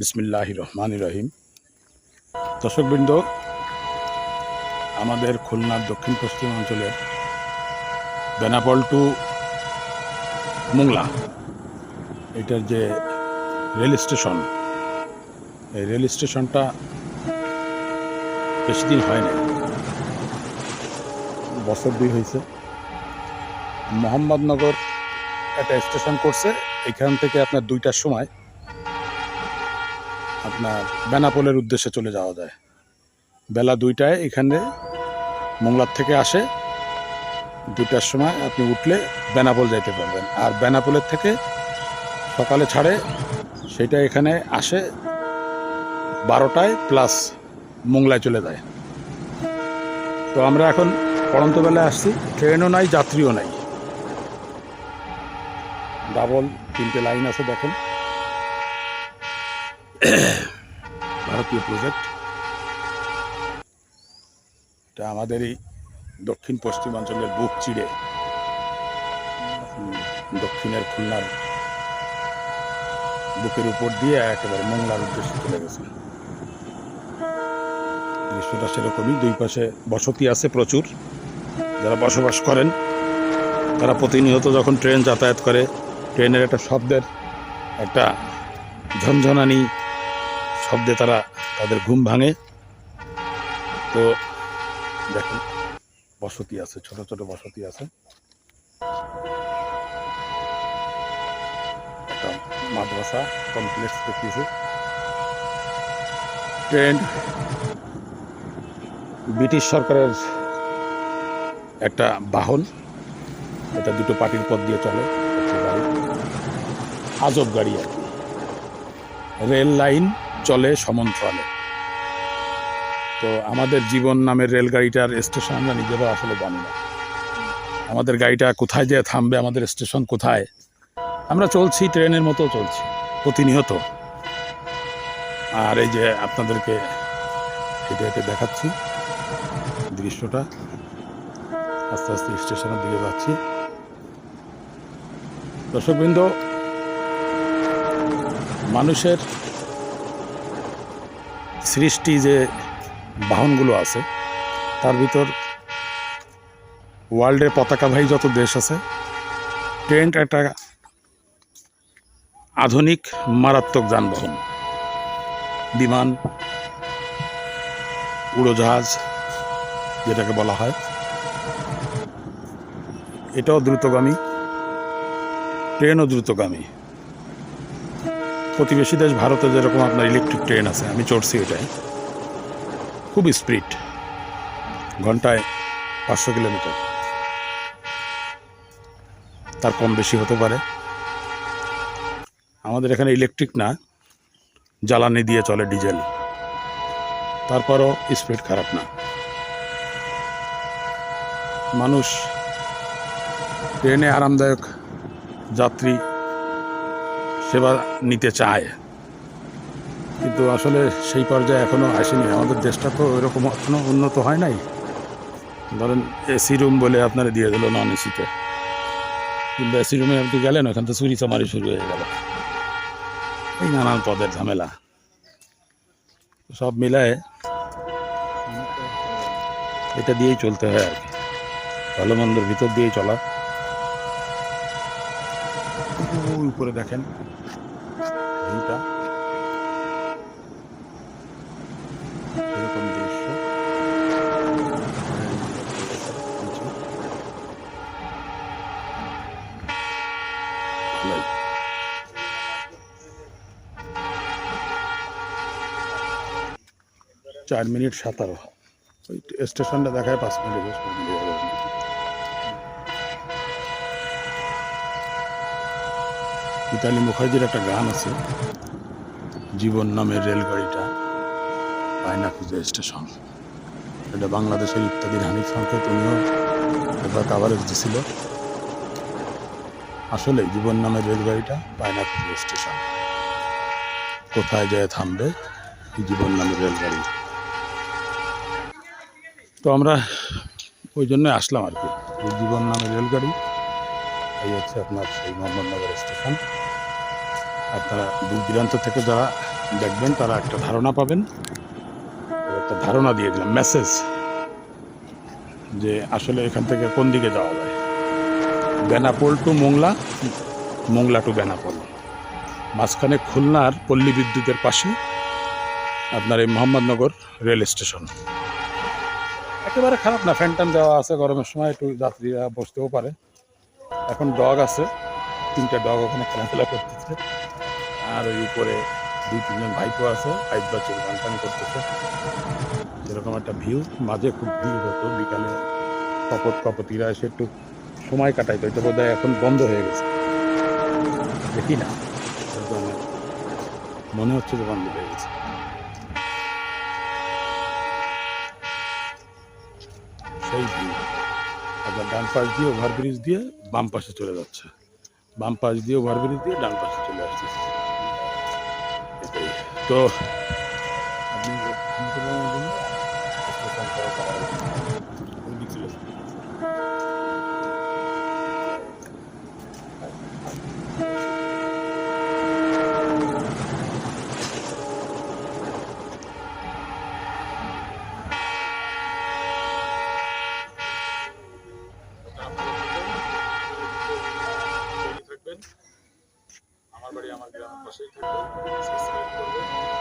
বিসমিল্লাহ রহমান রহিম। দর্শকবৃন্দ, আমাদের খুলনার দক্ষিণ পশ্চিম অঞ্চলের বেনাপল টু মোংলা, এটার যে রেল স্টেশন, এই রেল স্টেশনটা বেশি দিন হয় না বছর দুই হয়েছে। মোহাম্মদনগর একটা স্টেশন করছে, এখান থেকে আপনার দুইটার সময় আপনার বেনাপোলের উদ্দেশ্যে চলে যাওয়া যায়। বেলা দুইটায় এখানে মোংলার থেকে আসে। দুটার সময় আপনি উঠলে বেনাপোল যাইতে পারবেন। আর বেনাপোলের থেকে সকালে ছাড়ে সেটা এখানে আসে বারোটায় প্লাস মোংলায় চলে যায়। তো আমরা এখন পড়ন্ত বেলায় আসছি। ট্রেনও নাই, যাত্রীও নাই। ডাবল তিনটে লাইন আছে দেখেন। ভারতীয় প্রজেক্ট এটা আমাদের এই দক্ষিণ পশ্চিমাঞ্চলের বুক চিড়ে দক্ষিণের খুলনার বুকের উপর দিয়ে একেবারে মোংলার উদ্দেশ্যে চলে গেছে। দৃশ্যটা সেরকমই, দুই পাশে বসতি আছে প্রচুর। যারা বসবাস করেন, তারা প্রতিনিয়ত যখন ট্রেন যাতায়াত করে, ট্রেনের একটা শব্দের একটা ঝনঝনানি শব্দে তারা তাদের ঘুম ভাঙে। তো দেখুন, বসতি আছে, ছোট ছোট বসতি আছে। মাদ্রাসা কমপ্লেক্স দেখতেছি। ট্রেন ব্রিটিশ সরকারের একটা বাহন, এটা দুটো পার্টির পথ দিয়ে চলে আজব গাড়ি আর রেল লাইন। চলে সমান্তরালে তো আমাদের জীবন নামের রেলগাড়িটার স্টেশন আমরা নিজেরা আসলে জানি না। আমাদের গাড়িটা কোথায় যেয়ে থামবে, আমাদের স্টেশন কোথায়? আমরা চলছি, ট্রেনের মতো চলছি, প্রতিনিয়ত। আর এই যে আপনাদেরকে হেঁটে হেঁটে দেখাচ্ছি দৃশ্যটা, আস্তে আস্তে স্টেশনের দিকে যাচ্ছি। দর্শকবৃন্দ, মানুষের সৃষ্টি যে বাহনগুলো আছে, তার ভিতর ওয়ার্ল্ডের পতাকাবাহী যত দেশ আছে ট্রেন একটা আধুনিক, মারাত্মক যানবাহন। বিমান, উড়োজাহাজ, যেটাকে বলা হয়। এটাও দ্রুতগামী, ট্রেনও দ্রুতগামী। প্রতিবেশী দেশ ভারতে যেরকম আপনার ইলেকট্রিক ট্রেন আছে, আমি চড়ছি ওটায় খুব স্পিড ঘন্টায় পাঁচশো কিলোমিটার। তার কম বেশি হতে পারে। আমাদের এখানে ইলেকট্রিক না, জ্বালানি দিয়ে চলে ডিজেল তারপরও স্পিড খারাপ না। মানুষ ট্রেনে আরামদায়ক যাত্রী সেবা নিতে চায়। কিন্তু আসলে সেই পর্যায়ে এখনও আসেনি। আমাদের দেশটা তো এরকম এখনও উন্নত হয় নাই। ধরেন এসি রুম বলে আপনারা দিয়ে দিল নন এসিতে কিন্তু এসি রুমে আপনি গেলেন, ওখান থেকে চুরি চামারি শুরু হয়ে গেল। এই নানান পদের ঝামেলা। সব মিলায় এটা দিয়েই চলতে হয় আর কি। ভালো মন্দের ভিতর দিয়েই চলা। ওই উপরে দেখেন। ভিউটা। চার মিনিট সাতারো। ওই স্টেশনটা দেখায় পাঁচ মিনিট। ইতালি মুখার্জির একটা গান আছে। জীবন নামের রেলগাড়িটা পায়না খুঁজে স্টেশন। এটা বাংলাদেশের ইত্যাদি হানিফ সংকেত, উনিও একবার কাভারেজ দিছিল আসলে জীবন নামের রেলগাড়িটা পায়না খুঁজে স্টেশন। কোথায় যায়, থামবে, এই জীবন নামের রেলগাড়ি। তো আমরা ওই জন্য আসলাম আর কি জীবন নামের রেলগাড়ি। এই হচ্ছে আপনার সেই মোহাম্মদনগর স্টেশন। আপনারা দূর দূরান্ত থেকে যারা দেখবেন, তারা একটা ধারণা পাবেন। একটা ধারণা দিয়ে দিলাম মেসেজ যে আসলে এখান থেকে কোন দিকে যাওয়া যায়? Benapole to Mongla Mongla to Benapole. মাঝখানে খুলনার পল্লী বিদ্যুতের পাশে আপনার এই মোহাম্মদনগর রেল স্টেশন। একেবারে খারাপ না ফ্যান দেওয়া আছে গরমের সময়, একটু যাত্রীরা বসতেও পারে। এখন ডগ আছে, তিনটা ডগ ওখানে খেলাধুলা করতেছে। আর ওই উপরে দুই, তিনজন ভাইপো আছে পাইপ বা চুল গান করতেছে। সেরকম একটা ভিউ, মাঝে খুব ভিড় হতো, বিকালে কপত কপতিরা এসে একটু সময় কাটাইতো এটা বোধ এখন বন্ধ হয়ে গেছে। দেখি না মনে হচ্ছে যে বন্ধ হয়ে গেছে। সেই ভিউ। আপনার ডান পাশ দিয়ে ওভারব্রিজ দিয়ে বাম পাশে চলে যাচ্ছে। বাম পাশ দিয়ে ওভারব্রিজ দিয়ে ডান পাশে চলে আসছে তো আপনি শুনতে পারেন যে স্টেশন করা করা হয়েছে। ওই দিক ছিল। আমার বাড়ি আমার